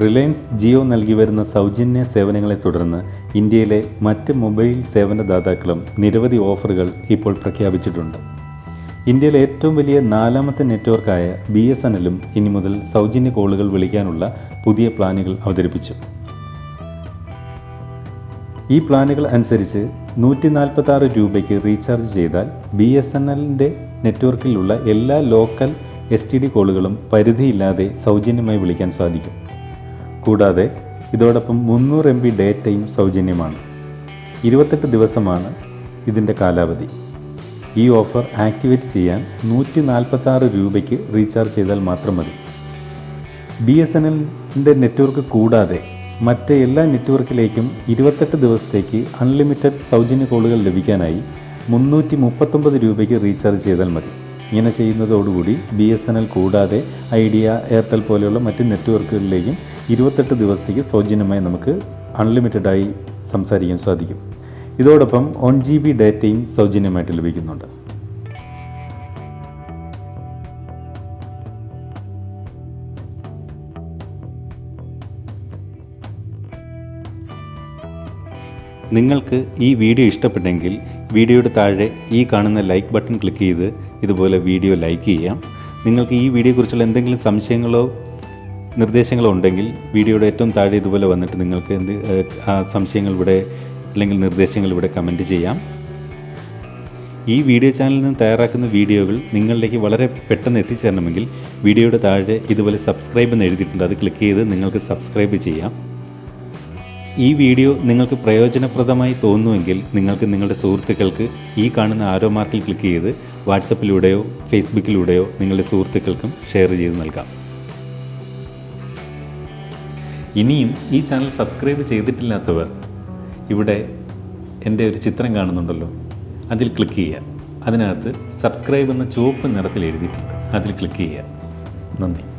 Reliance Jio നൽകി വരുന്ന സൗജന്യ സേവനങ്ങളെ തുടർന്ന് ഇന്ത്യയിലെ മറ്റ് മൊബൈൽ സേവനദാതാക്കളും നിരവധി ഓഫറുകൾ ഇപ്പോൾ പ്രഖ്യാപിച്ചിട്ടുണ്ട്. ഇന്ത്യയിലെ ഏറ്റവും വലിയ നാലാമത്തെ നെറ്റ്വർക്കായ ബി എസ് എൻ എല്ലും ഇനി മുതൽ സൗജന്യ കോളുകൾ വിളിക്കാനുള്ള പുതിയ പ്ലാനുകൾ അവതരിപ്പിച്ചു. ഈ പ്ലാനുകൾ അനുസരിച്ച് നൂറ്റി നാൽപ്പത്തി ആറ് രൂപയ്ക്ക് റീചാർജ് ചെയ്താൽ ബി എസ് എൻ എല്ലിന്റെ നെറ്റ്വർക്കിലുള്ള എല്ലാ ലോക്കൽ എസ് ടി ഡി കോളുകളും പരിധിയില്ലാതെ സൗജന്യമായി വിളിക്കാൻ സാധിക്കും. കൂടാതെ ഇതോടൊപ്പം മുന്നൂറ് എം ബി ഡേറ്റയും സൗജന്യമാണ്. ഇരുപത്തെട്ട് ദിവസമാണ് ഇതിന്റെ കാലാവധി. ഈ ഓഫർ ആക്ടിവേറ്റ് ചെയ്യാൻ നൂറ്റി നാൽപ്പത്തി ആറ് രൂപയ്ക്ക് റീചാർജ് ചെയ്താൽ മാത്രം മതി. ബി എസ് എൻ എല്ലിന്റെ നെറ്റ്വർക്ക് കൂടാതെ മറ്റ് എല്ലാ നെറ്റ്വർക്കിലേക്കും ഇരുപത്തെട്ട് ദിവസത്തേക്ക് അൺലിമിറ്റഡ് സൗജന്യ കോളുകൾ ലഭിക്കാനായി മുന്നൂറ്റി മുപ്പത്തൊമ്പത് രൂപയ്ക്ക് റീചാർജ് ചെയ്താൽ മതി. ഇങ്ങനെ ചെയ്യുന്നതോടുകൂടി B S N L Idea idea Airtel പോലെയുള്ള മറ്റ് നെറ്റ്വർക്കുകളിലേക്കും ഇരുപത്തെട്ട് ദിവസത്തേക്ക് സൗജന്യമായി നമുക്ക് അൺലിമിറ്റഡായി സംസാരിക്കാൻ സാധിക്കും. ഇതോടൊപ്പം വൺ ജി ബി ഡാറ്റയും സൗജന്യമായിട്ട് ലഭിക്കുന്നുണ്ട്. നിങ്ങൾക്ക് ഈ വീഡിയോ ഇഷ്ടപ്പെട്ടെങ്കിൽ വീഡിയോയുടെ താഴെ ഈ കാണുന്ന ലൈക്ക് ബട്ടൺ ക്ലിക്ക് ചെയ്ത് ഇതുപോലെ വീഡിയോ ലൈക്ക് ചെയ്യാം. നിങ്ങൾക്ക് ഈ വീഡിയോയെക്കുറിച്ചുള്ള എന്തെങ്കിലും സംശയങ്ങളോ നിർദ്ദേശങ്ങളോ ഉണ്ടെങ്കിൽ വീഡിയോയുടെ ഏറ്റവും താഴെ ഇതുപോലെ വന്നിട്ട് നിങ്ങൾക്ക് എന്ത് സംശയങ്ങൾ ഇവിടെ അല്ലെങ്കിൽ നിർദ്ദേശങ്ങൾ ഇവിടെ കമന്റ് ചെയ്യാം. ഈ വീഡിയോ ചാനലിൽ നിന്ന് തയ്യാറാക്കുന്ന വീഡിയോകൾ നിങ്ങളിലേക്ക് വളരെ പെട്ടെന്ന് എത്തിച്ചേരണമെങ്കിൽ വീഡിയോയുടെ താഴെ ഇതുപോലെ സബ്സ്ക്രൈബ് എന്ന് എഴുതിയിട്ടുണ്ട്. അത് ക്ലിക്ക് ചെയ്ത് നിങ്ങൾക്ക് സബ്സ്ക്രൈബ് ചെയ്യാം. ഈ വീഡിയോ നിങ്ങൾക്ക് പ്രയോജനപ്രദമായി തോന്നുമെങ്കിൽ നിങ്ങൾക്ക് നിങ്ങളുടെ സുഹൃത്തുക്കൾക്ക് ഈ കാണുന്ന ആരോ മാർക്കിൽ ക്ലിക്ക് ചെയ്ത് വാട്സപ്പിലൂടെയോ ഫേസ്ബുക്കിലൂടെയോ നിങ്ങളുടെ സുഹൃത്തുക്കൾക്കും ഷെയർ ചെയ്ത് നൽകാം. ഇനിയും ഈ ചാനൽ സബ്സ്ക്രൈബ് ചെയ്തിട്ടില്ലാത്തവർ ഇവിടെ എന്റെ ഒരു ചിത്രം കാണുന്നുണ്ടല്ലോ. അതിൽ ക്ലിക്ക് ചെയ്യുക. അതിനകത്ത് സബ്സ്ക്രൈബ് എന്ന ചുവപ്പ് നിറത്തിൽ എഴുതിയിട്ടുണ്ട്. അതിൽ ക്ലിക്ക് ചെയ്യുക. നന്ദി.